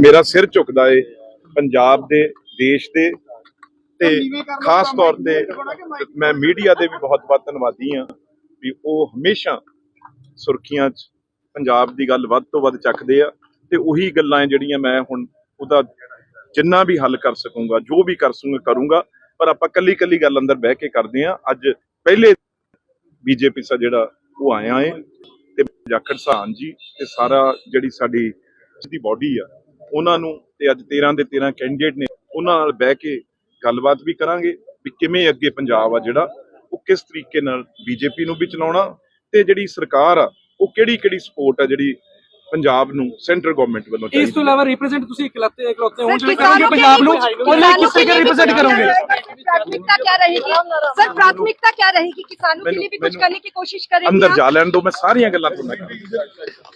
ਮੇਰਾ ਸਿਰ ਝੁਕਦਾ ਏ ਪੰਜਾਬ ਦੇ ਦੇਸ਼ ਦੇ ਤੇ ਖਾਸ ਤੌਰ ਤੇ ਮੈਂ ਮੀਡੀਆ ਦੇ ਵੀ ਬਹੁਤ-ਬਹੁਤ ਧੰਨਵਾਦੀ ਹਾਂ ਵੀ ਉਹ ਹਮੇਸ਼ਾ ਸੁਰਖੀਆਂ 'ਚ ਪੰਜਾਬ ਦੀ ਗੱਲ ਵੱਧ ਤੋਂ ਵੱਧ ਚੱਕਦੇ ਆ ਤੇ ਉਹੀ ਗੱਲਾਂ ਜਿਹੜੀਆਂ ਮੈਂ ਹੁਣ ਉਹਦਾ ਜਿੰਨਾ ਵੀ ਹੱਲ ਕਰ ਸਕੂੰਗਾ ਜੋ ਵੀ ਕਰ ਸਕੂੰਗਾ ਕਰੂੰਗਾ ਪਰ ਆਪਾਂ ਕੱਲੀ ਕੱਲੀ ਗੱਲ ਅੰਦਰ ਬਹਿ ਕੇ ਕਰਦੇ ਆ ਅੱਜ ਪਹਿਲੇ ਬੀਜੇਪੀ ਸਾ ਜਿਹੜਾ ਉਹ ਆਇਆ ਏ ਤੇ ਜਾਖੜ ਸਾਹਿਬ ਜੀ ਤੇ ਸਾਰਾ ਜਿਹੜੀ ਸਾਡੀ ਦੀ ਬਾਡੀ ਆ ਉਹਨਾਂ ਨੂੰ ਤੇ ਅੱਜ 13 ਦੇ 13 ਕੈਂਡੀਡੇਟ ਨੇ ਉਹਨਾਂ ਨਾਲ ਬਹਿ ਕੇ ਗੱਲਬਾਤ ਵੀ ਕਰਾਂਗੇ ਵੀ ਕਿਵੇਂ ਅੱਗੇ ਪੰਜਾਬ ਆ ਜਿਹੜਾ ਉਹ ਕਿਸ ਤਰੀਕੇ ਨਾਲ ਬੀਜੇਪੀ ਨੂੰ ਵੀ ਚਲਾਉਣਾ ਤੇ ਜਿਹੜੀ ਸਰਕਾਰ ਆ ਉਹ ਕਿਹੜੀ ਕਿਹੜੀ ਸਪੋਰਟ ਆ ਜਿਹੜੀ ਪੰਜਾਬ ਨੂੰ ਸੈਂਟਰ ਗਵਰਨਮੈਂਟ ਵੱਲੋਂ ਇਸ ਤੋਂ ਚਾਹੀਦੀ ਇਲਾਵਾ ਰਿਪਰੈਜ਼ੈਂਟ ਤੁਸੀਂ ਇਕਲੌਤੇ ਇਕਲੌਤੇ ਹੋਣ सर, ਜਿਹੜੇ किसानों ਕਰੋਗੇ के ਪੰਜਾਬ लिए ਨੂੰ कुछ- ਉਹਨੇ किसानों ਕਿਸੇ के ਕੇ लिए भी ਰਿਪਰੈਜ਼ੈਂਟ कुछ ਕਰੋਗੇ प्राथमिकता क्या रहेगी सर प्राथमिकता क्या रहेगी किसानों के मैंने- लिए भी कुछ मैंने- करने की कोशिश करेंगे ਅੰਦਰ आप? ਜਾ ਲੈਣ ਦੋ ਮੈਂ ਸਾਰੀਆਂ ਗੱਲਾਂ ਤੁਹਾਨੂੰ ਕਰਾਂਗਾ